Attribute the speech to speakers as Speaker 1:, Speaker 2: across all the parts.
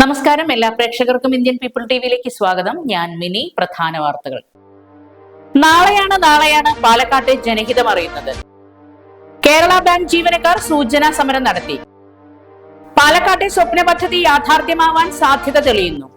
Speaker 1: നമസ്കാരം. എല്ലാ പ്രേക്ഷകർക്കും ഇന്ത്യൻ പീപ്പിൾ ടിവിയിലേക്ക് സ്വാഗതം. ഞാൻ മിനി. പ്രധാന വാർത്തകൾ. നാളെയാണ് നാളെയാണ് പാലക്കാട്ടെ ജനഹിതം അറിയുന്നത്. കേരള ബാങ്ക് ജീവനക്കാർ സൂചനാ സമരം നടത്തി. പാലക്കാട്ടെ സ്വപ്ന പദ്ധതി യാഥാർത്ഥ്യമാവാൻ സാധ്യത തെളിയുന്നു.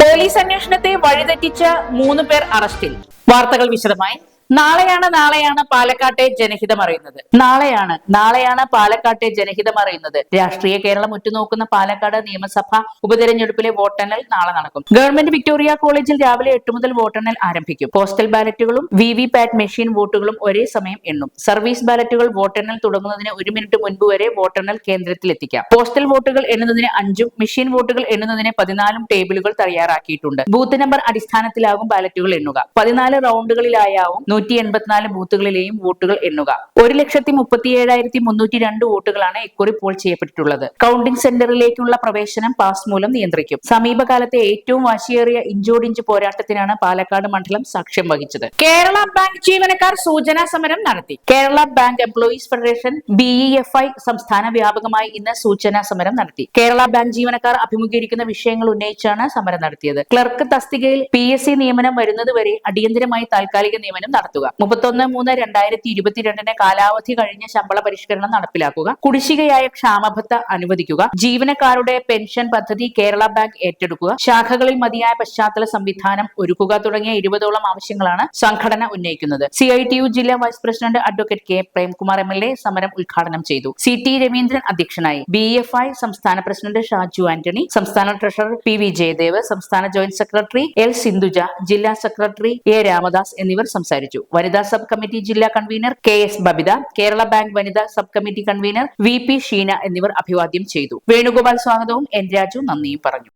Speaker 1: പോലീസ് അന്വേഷണത്തെ വഴിതെറ്റിച്ച മൂന്ന് പേർ അറസ്റ്റിൽ. വാർത്തകൾ വിശദമായി നാളെയാണ് നാളെയാണ് പാലക്കാട്ടെ ജനഹിതം അറിയുന്നത്. നാളെയാണ് നാളെയാണ് പാലക്കാട്ടെ ജനഹിതം അറിയുന്നത്. രാഷ്ട്രീയ കേരളം ഉറ്റുനോക്കുന്ന പാലക്കാട് നിയമസഭ ഉപതെരഞ്ഞെടുപ്പിലെ വോട്ടെണ്ണൽ നാളെ നടക്കും. ഗവൺമെന്റ് വിക്ടോറിയ കോളേജിൽ രാവിലെ എട്ട് മുതൽ വോട്ടെണ്ണൽ ആരംഭിക്കും. പോസ്റ്റൽ ബാലറ്റുകളും വി വി പാറ്റ് മെഷീൻ വോട്ടുകളും ഒരേ സമയം എണ്ണും. സർവീസ് ബാലറ്റുകൾ വോട്ടെണ്ണൽ തുടങ്ങുന്നതിന് ഒരു മിനിറ്റ് മുൻപ് വരെ വോട്ടെണ്ണൽ കേന്ദ്രത്തിൽ എത്തിക്കാം. പോസ്റ്റൽ വോട്ടുകൾ എണ്ണുന്നതിന് അഞ്ചും മെഷീൻ വോട്ടുകൾ എണ്ണുന്നതിന് പതിനാലും ടേബിളുകൾ തയ്യാറാക്കിയിട്ടുണ്ട്. ബൂത്ത് നമ്പർ അടിസ്ഥാനത്തിലാകും ബാലറ്റുകൾ എണ്ണുക. പതിനാല് റൗണ്ടുകളിലായാവും നൂറ്റി എൺപത്തിനാല് ബൂത്തുകളിലെയും വോട്ടുകൾ എണ്ണുക. ഒരു ലക്ഷത്തി മുപ്പത്തി ഏഴായിരത്തി മുന്നൂറ്റി രണ്ട് വോട്ടുകളാണ് ഇക്കുറി പോൾ ചെയ്യപ്പെട്ടിട്ടുള്ളത്. കൗണ്ടിംഗ് സെന്ററിലേക്കുള്ള പ്രവേശനം പാസ് മൂലം നിയന്ത്രിക്കും. സമീപകാലത്തെ ഏറ്റവും വാശിയേറിയ ഇഞ്ചോടിഞ്ച് പോരാട്ടത്തിനാണ് പാലക്കാട് മണ്ഡലം സാക്ഷ്യം വഹിച്ചത്. കേരള ബാങ്ക് ജീവനക്കാർ സൂചനാ സമരം നടത്തി. Kerala bank employees federation B E F I സംസ്ഥാന വ്യാപകമായി ഇന്ന് സൂചനാ സമരം നടത്തി. കേരള ബാങ്ക് ജീവനക്കാർ അഭിമുഖീകരിക്കുന്ന വിഷയങ്ങൾ ഉന്നയിച്ചാണ് സമരം നടത്തിയത്. ക്ലർക്ക് തസ്തികയിൽ പി എസ് സി നിയമനം വരുന്നതുവരെ അടിയന്തരമായി താൽക്കാലിക നിയമനം നടത്തുക. മുപ്പത്തൊന്ന് മൂന്ന് രണ്ടായിരത്തി ഇരുപത്തിരണ്ടിന് കാലാവധി കഴിഞ്ഞ ശമ്പള പരിഷ്കരണം നടപ്പിലാക്കുക. കുടിശ്ശികയായ ക്ഷാമബത്ത അനുവദിക്കുക. ജീവനക്കാരുടെ പെൻഷൻ പദ്ധതി കേരള ബാങ്ക് ഏറ്റെടുക്കുക. ശാഖകളിൽ മതിയായ പശ്ചാത്തല സംവിധാനം ഒരുക്കുക തുടങ്ങിയ ഇരുപതോളം ആവശ്യങ്ങളാണ് സംഘടന ഉന്നയിക്കുന്നത്. സി ഐ ടി യു ജില്ലാ vice president advocate K Premkumar M L A സമരം ഉദ്ഘാടനം ചെയ്തു. സി ടി രവീന്ദ്രൻ അധ്യക്ഷനായി. ബി എഫ് ഐ സംസ്ഥാന പ്രസിഡന്റ് ഷാജു ആന്റണി സംസ്ഥാന ട്രഷറർ പി വി ജയദേവ് സംസ്ഥാന ജോയിന്റ് സെക്രട്ടറി എൽ സിന്ധുജ ജില്ലാ സെക്രട്ടറി എ രാമദാസ് എന്നിവർ സംസാരിച്ചു. വനിതാ സബ് കമ്മിറ്റി ജില്ലാ convener K S Babitha Kerala bank വനിതാ sub committee convener V P Sheena എന്നിവർ അഭിവാദ്യം ചെയ്തു. വേണുഗോപാൽ സ്വാഗതവും എൻ രാജു നന്ദിയും പറഞ്ഞു.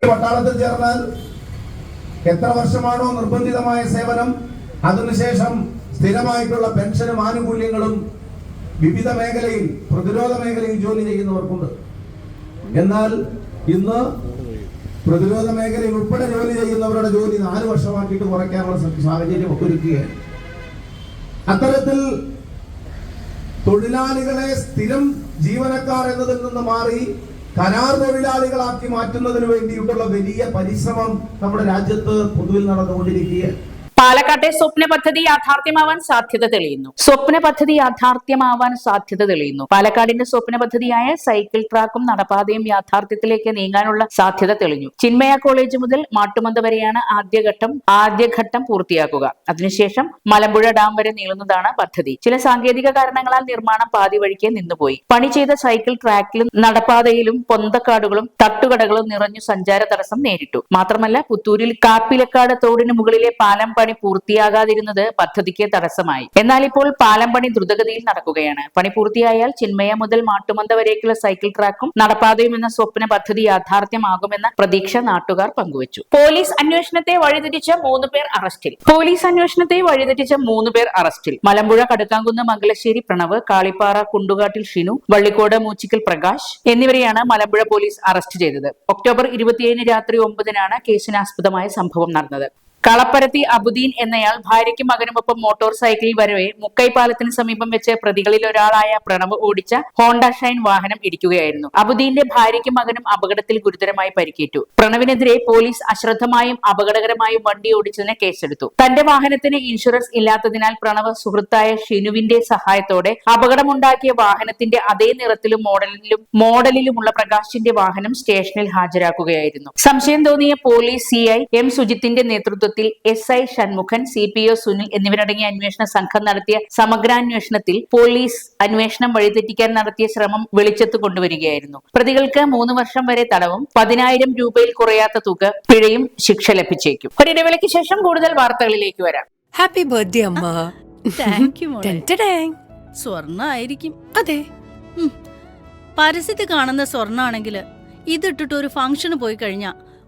Speaker 2: എത്ര വർഷമാണോ നിർബന്ധിതമായ സേവനം അതിനുശേഷം സ്ഥിരമായിട്ടുള്ള പെൻഷനും ആനുകൂല്യങ്ങളും വിവിധ മേഖലയിൽ പ്രതിരോധ മേഖലയിൽ ജോലി ചെയ്യുന്നവർക്കുണ്ട്. എന്നാൽ ഇന്ന് പ്രതിരോധ മേഖലയിൽ ഉൾപ്പെടെ ജോലി ചെയ്യുന്നവരുടെ ജോലി നാല് വർഷമാക്കിയിട്ട് കുറയ്ക്കാനുള്ള സാഹചര്യം ഒരുക്കുകയാണ്. അത്തരത്തിൽ തൊഴിലാളികളെ സ്ഥിരം ജീവനക്കാർ എന്നതിൽ നിന്ന് മാറി കരാർ തൊഴിലാളികളാക്കി മാറ്റുന്നതിന് വേണ്ടിയിട്ടുള്ള വലിയ പരിശ്രമം നമ്മുടെ രാജ്യത്ത് പൊതുവിൽ നടന്നുകൊണ്ടിരിക്കുകയാണ്.
Speaker 1: പാലക്കാട്ടെ സ്വപ്ന പദ്ധതി യാഥാർത്ഥ്യമാവാൻ സാധ്യത തെളിയുന്നു. സ്വപ്ന പദ്ധതി യാഥാർത്ഥ്യമാവാൻ സാധ്യത തെളിയുന്നു. പാലക്കാടിന്റെ സ്വപ്ന പദ്ധതിയായ സൈക്കിൾ ട്രാക്കും നടപ്പാതയും യാഥാർത്ഥ്യത്തിലേക്ക് നീങ്ങാനുള്ള സാധ്യത തെളിഞ്ഞു. ചിന്മയ കോളേജ് മുതൽ മാട്ടുമന്ത വരെയാണ് ആദ്യഘട്ടം ആദ്യഘട്ടം പൂർത്തിയാക്കുക. അതിനുശേഷം മലമ്പുഴ ഡാം വരെ നീളുന്നതാണ് പദ്ധതി. ചില സാങ്കേതിക കാരണങ്ങളാൽ നിർമ്മാണം പാതി വഴിക്ക് നിന്നുപോയി. പണി ചെയ്ത സൈക്കിൾ ട്രാക്കിലും നടപ്പാതയിലും പൊന്തക്കാടുകളും തട്ടുകടകളും നിറഞ്ഞു സഞ്ചാര തടസ്സം നേരിട്ടു. മാത്രമല്ല പുത്തൂരിൽ കാപ്പിലക്കാട് തോടിന് മുകളിലെ പാലം പണി പൂർത്തിയാകാതിരുന്നത് പദ്ധതിക്ക് തടസ്സമായി. എന്നാൽ ഇപ്പോൾ പാലം പണി ദ്രുതഗതിയിൽ നടക്കുകയാണ്. പണി പൂർത്തിയായാൽ ചിന്മയ മുതൽ മാട്ടുമന്ത വരേക്കുള്ള സൈക്കിൾ ട്രാക്കും നടപ്പാതയും എന്ന സ്വപ്ന പദ്ധതി യാഥാർത്ഥ്യമാകുമെന്ന പ്രതീക്ഷ നാട്ടുകാർ പങ്കുവച്ചു. പോലീസ് അന്വേഷണത്തെ വഴിതിരിച്ച മൂന്ന് പേർ അറസ്റ്റിൽ. പോലീസ് അന്വേഷണത്തെ വഴിതെറ്റിച്ച മൂന്ന് പേർ അറസ്റ്റിൽ. മലമ്പുഴ കടുക്കാങ്കുന്ന് മംഗലശ്ശേരി പ്രണവ് കാളിപ്പാറ കുണ്ടുകാട്ടിൽ ഷിനു വള്ളിക്കോട് മൂച്ചിക്കൽ പ്രകാശ് എന്നിവരെയാണ് മലമ്പുഴ പോലീസ് അറസ്റ്റ് ചെയ്തത്. ഒക്ടോബർ ഇരുപത്തിയേഴിന് രാത്രി ഒമ്പതിനാണ് കേസിനാസ്പദമായ സംഭവം നടന്നത്. കളപ്പരത്തി അബുദ്ദീൻ എന്നയാൾ ഭാര്യയ്ക്കും മകനുമൊപ്പം മോട്ടോർ സൈക്കിളിൽ വരവേ മുക്കൈപ്പാലത്തിന് സമീപം വെച്ച് പ്രതികളിൽ ഒരാളായ പ്രണവ് ഓടിച്ച ഹോണ്ട ഷൈൻ വാഹനം ഇടിക്കുകയായിരുന്നു. അബുദ്ദീന്റെ ഭാര്യയ്ക്കും മകനും അപകടത്തിൽ ഗുരുതരമായി പരിക്കേറ്റു. പ്രണവിനെതിരെ പോലീസ് അശ്രദ്ധമായും അപകടകരമായും വണ്ടി ഓടിച്ചതിന് കേസെടുത്തു. തന്റെ വാഹനത്തിന് ഇൻഷുറൻസ് ഇല്ലാത്തതിനാൽ പ്രണവ് സുഹൃത്തായ ഷിനുവിന്റെ സഹായത്തോടെ അപകടമുണ്ടാക്കിയ വാഹനത്തിന്റെ അതേ നിറത്തിലും മോഡലിലും മോഡലിലുമുള്ള പ്രകാശിന്റെ വാഹനം സ്റ്റേഷനിൽ ഹാജരാക്കുകയായിരുന്നു. സംശയം തോന്നിയ പോലീസ് സിഐ എം സുജിത്തിന്റെ നേതൃത്വത്തിൽ S I Shanmukhan C P O Sunil എന്നിവരടങ്ങിയ അന്വേഷണ സംഘം നടത്തിയ സമഗ്രാന്വേഷണത്തിൽ പോലീസ് അന്വേഷണം വഴിതെറ്റിക്കാൻ നടത്തിയ ശ്രമം വെളിച്ചത്ത് കൊണ്ടുവരികയായിരുന്നു. പ്രതികൾക്ക് മൂന്ന് വർഷം വരെ തടവും പതിനായിരം രൂപയിൽ കുറയാത്ത തുക പിഴയും ശിക്ഷ ലഭിച്ചേക്കും. ഒരിടവേളയ്ക്ക് ശേഷം കൂടുതൽ വാർത്തകളിലേക്ക് വരാം.
Speaker 3: ഹാപ്പി ബർത്ത്ഡേ അമ്മ.
Speaker 4: സ്വർണായിരിക്കും.
Speaker 3: അതെ.
Speaker 4: പരസ്യത്തിൽ കാണുന്ന സ്വർണാണെങ്കിൽ ഇതിട്ടിട്ട് ഒരു ഫംഗ്ഷന് പോയി കഴിഞ്ഞാ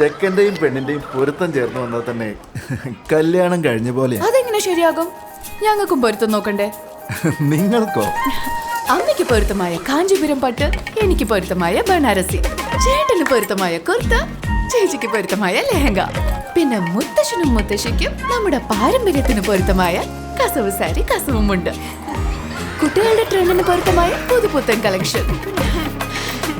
Speaker 5: ചെക്കന്റെയും പെണ്ണിന്റെയും പൊരുത്തം ചേർന്ന് വന്നാൽ തന്നെ കല്യാണം കഴിഞ്ഞ പോലെയാ.
Speaker 6: അതെങ്ങനെ ശരിയാകും? ഞങ്ങൾക്കും പൊരുത്തം നോക്കണ്ടേ?
Speaker 5: നിങ്ങൾക്കോ?
Speaker 6: അമ്മയ്ക്ക് പൊരുത്തമായ കാഞ്ചിപുരം പട്ട് എനിക്ക് പൊരുത്തമായ ബനാരസി ചേട്ടന് പൊരുത്തമായ കുർത്ത ചേച്ചിക്ക് പൊരുത്തമായ ലെഹങ്ക. പിന്നെ മുത്തശ്ശനും മുത്തശ്ശിക്കും നമ്മുടെ പാരമ്പര്യത്തിന് പൊരുത്തമായ കസവ് സാരി കസവുമുണ്ട്. കുട്ടികളുടെ ട്രെൻഡിന് പൊരുത്തമായ പുതുപുത്തൻ കളക്ഷൻ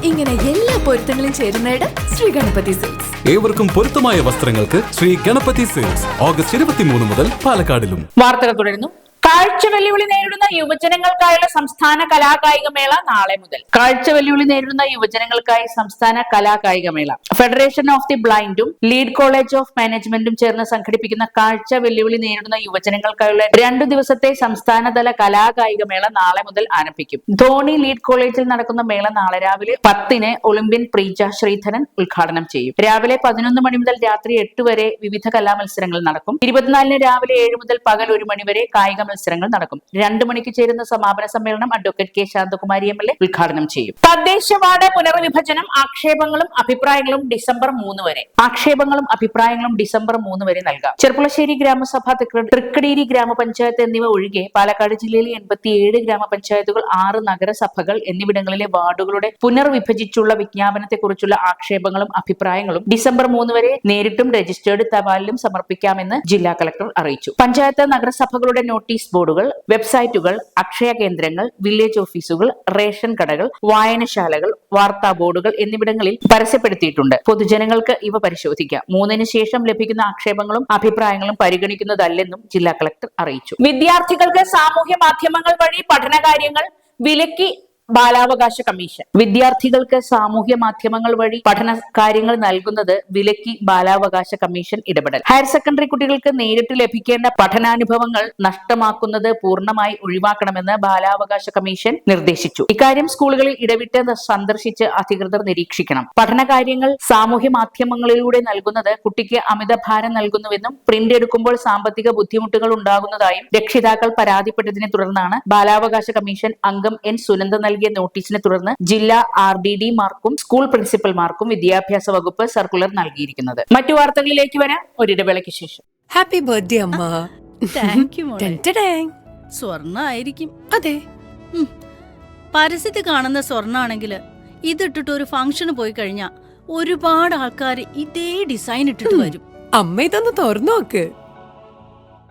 Speaker 6: ഇങ്ങനെ എല്ലാ പൊരുത്തങ്ങളും ചേരുന്നിടം ശ്രീ ഗണപതി സിൽക്സ്
Speaker 7: ഏവർക്കും പൊരുത്തമായ വസ്ത്രങ്ങൾക്ക് ശ്രീ ഗണപതി സിൽക്സ് ഓഗസ്റ്റ് ഇരുപത്തിമൂന്ന് മുതൽ പാലക്കാടിലും.
Speaker 1: വാർത്തകൾ തുടരുന്നു. കാഴ്ച വെല്ലുവിളി നേരിടുന്ന യുവജനങ്ങൾക്കായുള്ള സംസ്ഥാന കലാകായിക മേള നാളെ മുതൽ. കാഴ്ച വെല്ലുവിളി നേരിടുന്ന യുവജനങ്ങൾക്കായി സംസ്ഥാന കലാകായിക മേള. ഫെഡറേഷൻ ഓഫ് ദി ബ്ലൈൻഡും ലീഡ് കോളേജ് ഓഫ് മാനേജ്മെന്റും ചേർന്ന് സംഘടിപ്പിക്കുന്ന കാഴ്ച വെല്ലുവിളി നേരിടുന്ന യുവജനങ്ങൾക്കായുള്ള രണ്ടു ദിവസത്തെ സംസ്ഥാനതല കലാകായിക മേള നാളെ മുതൽ ആരംഭിക്കും. ധോണി ലീഡ് കോളേജിൽ നടക്കുന്ന മേള നാളെ രാവിലെ പത്തിന് ഒളിമ്പ്യൻ പ്രീജ ശ്രീധരൻ ഉദ്ഘാടനം ചെയ്യും. രാവിലെ പതിനൊന്ന് മണി മുതൽ രാത്രി എട്ട് വരെ വിവിധ കലാമത്സരങ്ങൾ നടക്കും. ഇരുപത്തിനാലിന് രാവിലെ ഏഴ് മുതൽ പകൽ ഒരു മണി വരെ കായിക മത്സരങ്ങൾ നടക്കും. രണ്ടു മണിക്ക് ചേരുന്ന സമാപന സമ്മേളനം advocate K Shanthakumari M L A ഉദ്ഘാടനം ചെയ്യും. തദ്ദേശ വാർഡ് പുനർവിഭജനം ആക്ഷേപങ്ങളും അഭിപ്രായങ്ങളും ഡിസംബർ മൂന്ന് വരെ. ആക്ഷേപങ്ങളും അഭിപ്രായങ്ങളും ഡിസംബർ മൂന്ന് വരെ നൽകാം. ചെർപ്പുളശ്ശേരി ഗ്രാമസഭ തൃക്കടീരി ഗ്രാമപഞ്ചായത്ത് എന്നിവ ഒഴികെ പാലക്കാട് ജില്ലയിലെ എൺപത്തിയേഴ് ഗ്രാമപഞ്ചായത്തുകൾ ആറ് നഗരസഭകൾ എന്നിവിടങ്ങളിലെ വാർഡുകളുടെ പുനർവിഭജിച്ചുള്ള വിജ്ഞാപനത്തെക്കുറിച്ചുള്ള ആക്ഷേപങ്ങളും അഭിപ്രായങ്ങളും ഡിസംബർ മൂന്ന് വരെ നേരിട്ടും രജിസ്റ്റേർഡ് തപാലിലും സമർപ്പിക്കാമെന്ന് ജില്ലാ കളക്ടർ അറിയിച്ചു. പഞ്ചായത്ത് നഗരസഭകളുടെ നോട്ടീസ് ബോർഡുകൾ വെബ്സൈറ്റുകൾ അക്ഷയ കേന്ദ്രങ്ങൾ വില്ലേജ് ഓഫീസുകൾ റേഷൻ കടകൾ വായനശാലകൾ വാർത്താ ബോർഡുകൾ എന്നിവിടങ്ങളിൽ പരസ്യപ്പെടുത്തിയിട്ടുണ്ട്. പൊതുജനങ്ങൾക്ക് ഇവ പരിശോധിക്കാം. മൂന്നിന് ശേഷം ലഭിക്കുന്ന ആക്ഷേപങ്ങളും അഭിപ്രായങ്ങളും പരിഗണിക്കുന്നതല്ലെന്നും ജില്ലാ കളക്ടർ അറിയിച്ചു. വിദ്യാർത്ഥികൾക്ക് സാമൂഹ്യ മാധ്യമങ്ങൾ വഴി പഠനകാര്യങ്ങൾ വിലക്കി ബാലാവകാശ കമ്മീഷൻ. വിദ്യാർത്ഥികൾക്ക് സാമൂഹ്യ മാധ്യമങ്ങൾ വഴി പഠന കാര്യങ്ങൾ നൽകുന്നത് വിലക്കി ബാലാവകാശ കമ്മീഷൻ ഇടപെടൽ. ഹയർ സെക്കൻഡറി കുട്ടികൾക്ക് നേരിട്ട് ലഭിക്കേണ്ട പഠനാനുഭവങ്ങൾ നഷ്ടമാക്കുന്നത് പൂർണമായി ഒഴിവാക്കണമെന്ന് ബാലാവകാശ കമ്മീഷൻ നിർദ്ദേശിച്ചു. ഇക്കാര്യം സ്കൂളുകളിൽ ഇടവിട്ട് സന്ദർശിച്ച് അധികൃതർ നിരീക്ഷിക്കണം. പഠനകാര്യങ്ങൾ സാമൂഹ്യ മാധ്യമങ്ങളിലൂടെ നൽകുന്നത് കുട്ടിക്ക് അമിത ഭാരം നൽകുന്നുവെന്നും പ്രിന്റ് എടുക്കുമ്പോൾ സാമ്പത്തിക ബുദ്ധിമുട്ടുകൾ ഉണ്ടാകുന്നതായും രക്ഷിതാക്കൾ പരാതിപ്പെട്ടതിനെ തുടർന്നാണ് ബാലാവകാശ കമ്മീഷൻ അംഗം എൻ സുനന്ദ നോട്ടീസിനെ തുടർന്ന് ജില്ലാ ആർ ഡി ഡി മാർക്കും സ്കൂൾ പ്രിൻസിപ്പൽമാർക്കും വിദ്യാഭ്യാസ വകുപ്പ് സർക്കുലർ നൽകിയിരിക്കുന്നത്. മറ്റു വാർത്തകളിലേക്ക് വരാം. ഒരിടവേളയ്ക്ക് ശേഷം.
Speaker 3: ഹാപ്പി ബർത്ത്ഡേ അമ്മ.
Speaker 4: താങ്ക് യു സ്വർണ ആയിരിക്കും
Speaker 3: അതെ.
Speaker 4: പരസ്യത്തിൽ കാണുന്ന സ്വർണാണെങ്കിൽ ഇതിട്ടിട്ട് ഒരു ഫംഗ്ഷന് പോയി കഴിഞ്ഞാ ഒരുപാട് ആൾക്കാർ ഇതേ ഡിസൈൻ ഇട്ടിട്ട് വരും.
Speaker 3: അമ്മ ഇതൊന്ന് തുറന്നു നോക്ക്.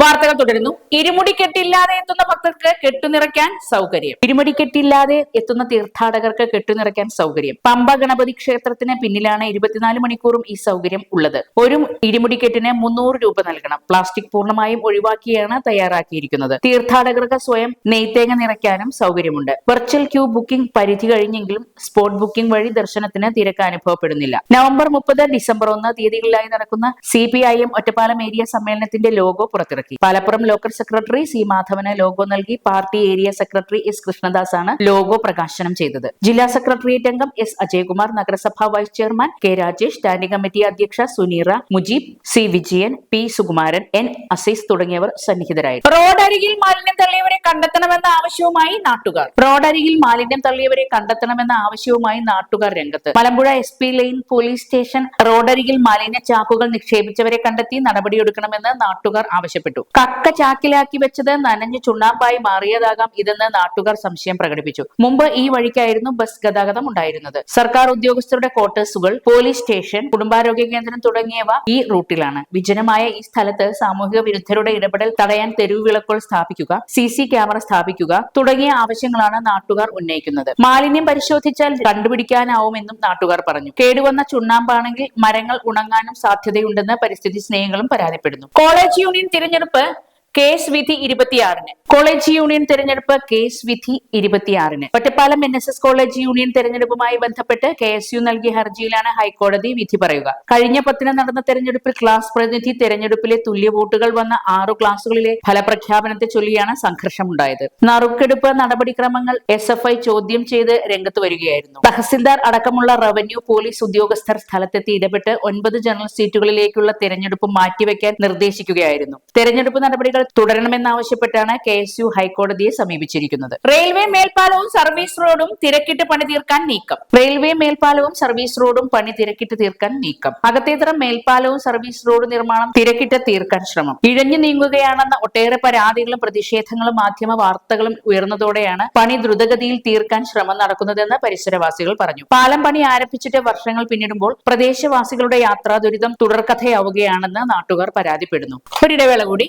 Speaker 1: വാർത്തകൾ തുടരുന്നു. ഇരുമുടി കെട്ടില്ലാതെ എത്തുന്ന ഭക്തർക്ക് കെട്ടുനിറയ്ക്കാൻ സൗകര്യം. ഇരുമുടി കെട്ടില്ലാതെ എത്തുന്ന തീർത്ഥാടകർക്ക് കെട്ടുനിറയ്ക്കാൻ സൗകര്യം. പമ്പ ഗണപതി ക്ഷേത്രത്തിന് പിന്നിലാണ് ഇരുപത്തിനാല് മണിക്കൂറും ഈ സൗകര്യം ഉള്ളത്. ഒരു ഇരുമുടി കെട്ടിന് മുന്നൂറ് രൂപ നൽകണം. പ്ലാസ്റ്റിക് പൂർണമായും ഒഴിവാക്കിയാണ് തയ്യാറാക്കിയിരിക്കുന്നത്. തീർത്ഥാടകർക്ക് സ്വയം നെയ്ത്തേങ്ങ നിറയ്ക്കാനും സൗകര്യമുണ്ട്. വെർച്വൽ ക്യൂ ബുക്കിംഗ് പരിധി കഴിഞ്ഞെങ്കിലും സ്പോട്ട് ബുക്കിംഗ് വഴി ദർശനത്തിന് തിരക്ക് അനുഭവപ്പെടുന്നില്ല. നവംബർ മുപ്പത് ഡിസംബർ ഒന്ന് തീയതികളിലായി നടക്കുന്ന C P I M Ottapalam area സമ്മേളനത്തിന്റെ ലോഗോ പുറത്തിറക്കി. പാലപ്പുറം ലോക്കൽ സെക്രട്ടറി സി മാധവന് ലോഗോ നൽകി. Party area secretary S Krishnadas ആണ് ലോഗോ പ്രകാശനം ചെയ്തത്. ജില്ലാ സെക്രട്ടേറിയറ്റ് അംഗം എസ് അജയകുമാർ നഗരസഭാ vice chairman K Rajesh standing committee അധ്യക്ഷ Suneera Mujeeb C Vijayan P Sukumaran N Azeez തുടങ്ങിയവർ സന്നിഹിതരായിരുന്നു. റോഡരികിൽ മാലിന്യം തള്ളിയവരെ കണ്ടെത്തണമെന്ന ആവശ്യവുമായി നാട്ടുകാർ. റോഡരികിൽ മാലിന്യം തള്ളിയവരെ കണ്ടെത്തണമെന്ന ആവശ്യവുമായി നാട്ടുകാർ രംഗത്ത്. Malampuzha S P line police station റോഡരികിൽ മാലിന്യ ചാക്കുകൾ നിക്ഷേപിച്ചവരെ കണ്ടെത്തി നടപടിയെടുക്കണമെന്ന് നാട്ടുകാർ ആവശ്യപ്പെട്ടു. കക്ക ചാക്കിലാക്കി വെച്ചത് നനഞ്ഞു ചുണ്ണാമ്പായി മാറിയതാകാം ഇതെന്ന് നാട്ടുകാർ സംശയം പ്രകടിപ്പിച്ചു. മുമ്പ് ഈ വഴിക്കായിരുന്നു ബസ് ഗതാഗതം ഉണ്ടായിരുന്നത്. സർക്കാർ ഉദ്യോഗസ്ഥരുടെ ക്വാർട്ടേഴ്സുകൾ പോലീസ് സ്റ്റേഷൻ കുടുംബാരോഗ്യ കേന്ദ്രം തുടങ്ങിയവ ഈ റൂട്ടിലാണ്. വിജനമായ ഈ സ്ഥലത്ത് സാമൂഹിക വിരുദ്ധരുടെ ഇടപെടൽ തടയാൻ തെരുവ് വിളക്കുകൾ സ്ഥാപിക്കുക സി സി ക്യാമറ സ്ഥാപിക്കുക തുടങ്ങിയ ആവശ്യങ്ങളാണ് നാട്ടുകാർ ഉന്നയിക്കുന്നത്. മാലിന്യം പരിശോധിച്ചാൽ കണ്ടുപിടിക്കാനാവുമെന്നും നാട്ടുകാർ പറഞ്ഞു. കേടുവന്ന ചുണ്ണാമ്പാണെങ്കിൽ മരങ്ങൾ ഉണങ്ങാനും സാധ്യതയുണ്ടെന്ന് പരിസ്ഥിതി സ്നേഹികളും പരാതിപ്പെടുന്നു. കോളേജ് യൂണിയൻ തിരഞ്ഞെടുപ്പ് அனுப்ப കേസ് വിധി ഇരുപത്തിയാറിന്. കോളേജ് യൂണിയൻ തെരഞ്ഞെടുപ്പ് കേസ് വിധി ഇരുപത്തിയാറിന്. Ottapalam N S S college union തെരഞ്ഞെടുപ്പുമായി ബന്ധപ്പെട്ട് കെ എസ് യു നൽകിയ ഹർജിയിലാണ് ഹൈക്കോടതി വിധി പറയുക. കഴിഞ്ഞ പത്തിന് നടന്ന തെരഞ്ഞെടുപ്പിൽ ക്ലാസ് പ്രതിനിധി തെരഞ്ഞെടുപ്പിലെ തുല്യ വോട്ടുകൾ വന്ന ആറു ക്ലാസുകളിലെ ഫലപ്രഖ്യാപനത്തെ ചൊല്ലിയാണ് സംഘർഷമുണ്ടായത്. നറുക്കെടുപ്പ് നടപടിക്രമങ്ങൾ എസ് എഫ് ഐ ചോദ്യം ചെയ്ത് രംഗത്ത് വരികയായിരുന്നു. തഹസിൽദാർ അടക്കമുള്ള റവന്യൂ പോലീസ് ഉദ്യോഗസ്ഥർ സ്ഥലത്തെത്തി ഇടപെട്ട് ഒൻപത് ജനറൽ സീറ്റുകളിലേക്കുള്ള തെരഞ്ഞെടുപ്പ് മാറ്റിവെക്കാൻ നിർദ്ദേശിക്കുകയായിരുന്നു. തെരഞ്ഞെടുപ്പ് നടപടികൾ തുടരണമെന്നാവശ്യപ്പെട്ടാണ് കെ എസ് യു ഹൈക്കോടതിയെ സമീപിച്ചിരിക്കുന്നത്. റെയിൽവേ മേൽപ്പാലവും സർവീസ് റോഡും തിരക്കിട്ട് പണി തീർക്കാൻ നീക്കം. റെയിൽവേ മേൽപ്പാലവും സർവീസ് റോഡും പണി തിരക്കിട്ട് തീർക്കാൻ നീക്കം. അകത്തേത്തറ മേൽപ്പാലവും സർവീസ് റോഡ് നിർമ്മാണം തിരക്കിട്ട് തീർക്കാൻ ശ്രമം. ഇഴഞ്ഞു നീങ്ങുകയാണെന്ന ഒട്ടേറെ പരാതികളും പ്രതിഷേധങ്ങളും മാധ്യമ വാർത്തകളും ഉയർന്നതോടെയാണ് പണി ദ്രുതഗതിയിൽ തീർക്കാൻ ശ്രമം നടക്കുന്നതെന്ന് പരിസരവാസികൾ പറഞ്ഞു. പാലം പണി ആരംഭിച്ചിട്ട് വർഷങ്ങൾ പിന്നിടുമ്പോൾ പ്രദേശവാസികളുടെ യാത്രാ ദുരിതം തുടർക്കഥയാവുകയാണെന്ന് നാട്ടുകാർ പരാതിപ്പെടുന്നു. ഒരിടവേള കൂടി.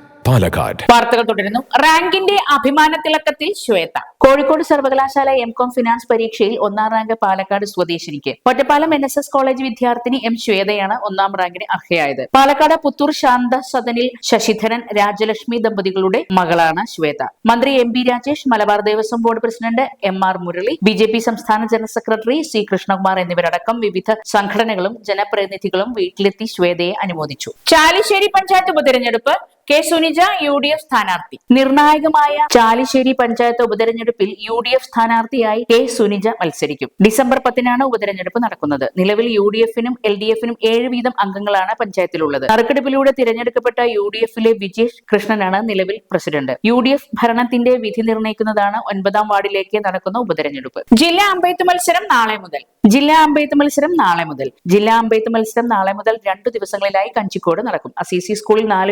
Speaker 8: Palakkad.
Speaker 1: വാർത്തകൾ തുടരുന്നു. റാങ്കിന്റെ അഭിമാന തിളക്കത്തിൽ ശ്വേത. കോഴിക്കോട് സർവകലാശാല എം കോം ഫിനാൻസ് പരീക്ഷയിൽ ഒന്നാം rank Palakkad സ്വദേശിനിക്ക്. Ottapalam N S S college വിദ്യാർത്ഥിനി എം ശ്വേതയാണ് ഒന്നാം റാങ്കിന് അർഹയായത്. പാലക്കാട് പുത്തൂർ ശാന്ത സദനിൽ ശശിധരൻ രാജലക്ഷ്മി ദമ്പതികളുടെ മകളാണ് ശ്വേത. മന്ത്രി M B Rajesh Malabar Devaswom board president M R Murali B J P സംസ്ഥാന ജനറൽ സെക്രട്ടറി സി കൃഷ്ണകുമാർ എന്നിവരടക്കം വിവിധ സംഘടനകളും ജനപ്രതിനിധികളും വീട്ടിലെത്തി ശ്വേതയെ അനുമോദിച്ചു. ചാലിശ്ശേരി പഞ്ചായത്ത് ഉപതെരഞ്ഞെടുപ്പ് K Sunija U D F സ്ഥാനാർത്ഥി. നിർണായകമായ ചാലിശ്ശേരി പഞ്ചായത്ത് ഉപതെരഞ്ഞെടുപ്പിൽ യു ഡി എഫ് സ്ഥാനാർത്ഥിയായി കെ സുനിജ മത്സരിക്കും. ഡിസംബർ പത്തിനാണ് ഉപതെരഞ്ഞെടുപ്പ് നടക്കുന്നത്. നിലവിൽ യു ഡി എഫിനും എൽ ഡി എഫിനും ഏഴ് വീതം അംഗങ്ങളാണ് പഞ്ചായത്തിലുള്ളത്. നറുക്കെടുപ്പിലൂടെ തിരഞ്ഞെടുക്കപ്പെട്ട യു ഡി എഫിലെ വിജേഷ് കൃഷ്ണനാണ് നിലവിൽ പ്രസിഡന്റ്. യു ഡി എഫ് ഭരണത്തിന്റെ വിധി നിർണയിക്കുന്നതാണ് ഒൻപതാം വാർഡിലേക്ക് നടക്കുന്ന ഉപതെരഞ്ഞെടുപ്പ്. ജില്ലാ അമ്പെയ്ത്ത് മത്സരം നാളെ മുതൽ. ജില്ലാ അമ്പെയ്ത്ത് മത്സരം നാളെ മുതൽ. ജില്ലാ അമ്പെയ്ത്ത് മത്സരം നാളെ മുതൽ രണ്ടു ദിവസങ്ങളിലായി കഞ്ചിക്കോട് നടക്കും. അസിസി സ്കൂളിൽ നാല്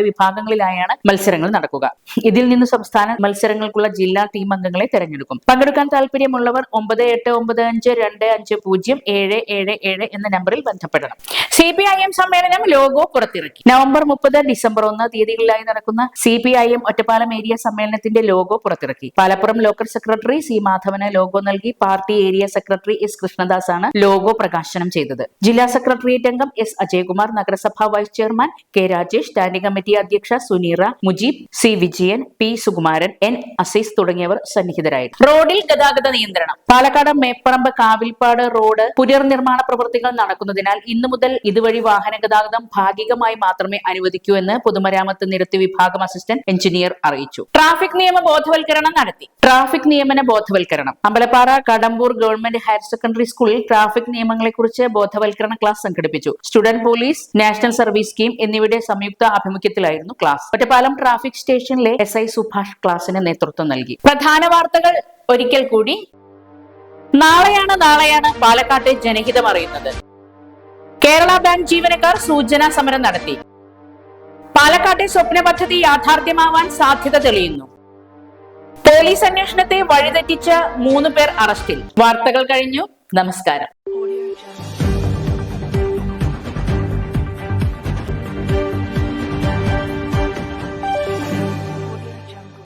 Speaker 1: വിഭാഗങ്ങളിലായാണ് മത്സരങ്ങൾ നടക്കുക. ഇതിൽ നിന്ന് സംസ്ഥാന മത്സരങ്ങൾക്കുള്ള ജില്ലാ ടീം അംഗങ്ങളെ തെരഞ്ഞെടുക്കും. പങ്കെടുക്കാൻ താല്പര്യമുള്ളവർ ഒമ്പത് എട്ട് ഒമ്പത് അഞ്ച് രണ്ട് അഞ്ച് പൂജ്യം ഏഴ് ഏഴ് ഏഴ് എന്ന നമ്പറിൽ ബന്ധപ്പെടണം. സി പി ഐ എം സമ്മേളനം ലോഗോ പുറത്തിറക്കി. നവംബർ മുപ്പത് ഡിസംബർ ഒന്ന് തീയതികളിലായി നടക്കുന്ന C P I M Ottapalam area സമ്മേളനത്തിന്റെ ലോഗോ പുറത്തിറക്കി. പാലപ്പുറം ലോക്കൽ സെക്രട്ടറി സി മാധവന് ലോഗോ നൽകി party area secretary S Krishnadas ആണ് ലോഗോ പ്രകാശനം ചെയ്തത്. ജില്ലാ സെക്രട്ടേറിയറ്റ് അംഗം എസ് അജയകുമാർ നഗരസഭാ vice chairman K Rajesh standing committee അധ്യക്ഷ Suneera Mujeeb C Vijayan P Sukumaran N Azeez തുടങ്ങിയവർ സന്നിഹിതരായി റോഡിൽ ഗതാഗത നിയന്ത്രണം. പാലക്കാട് മേപ്പറമ്പ് കാവിൽപ്പാട് റോഡ് പുനർനിർമ്മാണ പ്രവൃത്തികൾ നടക്കുന്നതിനാൽ ഇന്നു മുതൽ ഇതുവഴി വാഹന ഗതാഗതം ഭാഗികമായി മാത്രമേ അനുവദിക്കൂ എന്ന് പൊതുമരാമത്ത് നിരത്തി വിഭാഗം അസിസ്റ്റന്റ് എഞ്ചിനീയർ അറിയിച്ചു. ട്രാഫിക് നിയമ ബോധവൽക്കരണം നടത്തി. ട്രാഫിക് നിയമന ബോധവൽക്കരണം. Ambalappara Kadampur government higher secondary സ്കൂളിൽ ട്രാഫിക് നിയമങ്ങളെക്കുറിച്ച് ബോധവൽക്കരണ ക്ലാസ് സംഘടിപ്പിച്ചു. Student police national service scheme എന്നിവയുടെ സംയുക്ത ആഭിമുഖ്യത്തിലായിരുന്നു ക്ലാസ്. ഒറ്റപ്പാലം ട്രാഫിക് സ്റ്റേഷനിലെ എസ് ഐ സുഭാഷ് ക്ലാസിന് നേതൃത്വം നൽകി. പ്രധാന വാർത്തകൾ ഒരിക്കൽ കൂടി. നാളെയാണ് നാളെയാണ് പാലക്കാട്ടെ ജനഹിതം അറിയുന്നത്. കേരള ബാങ്ക് ജീവനക്കാർ സൂചനാ സമരം നടത്തി. പാലക്കാട്ടെ സ്വപ്ന പദ്ധതി യാഥാർത്ഥ്യമാവാൻ സാധ്യത തെളിയുന്നു. പോലീസ് അന്വേഷണത്തെ വഴിതെറ്റിച്ച മൂന്ന് പേർ അറസ്റ്റിൽ. വാർത്തകൾ കഴിഞ്ഞു. നമസ്കാരം.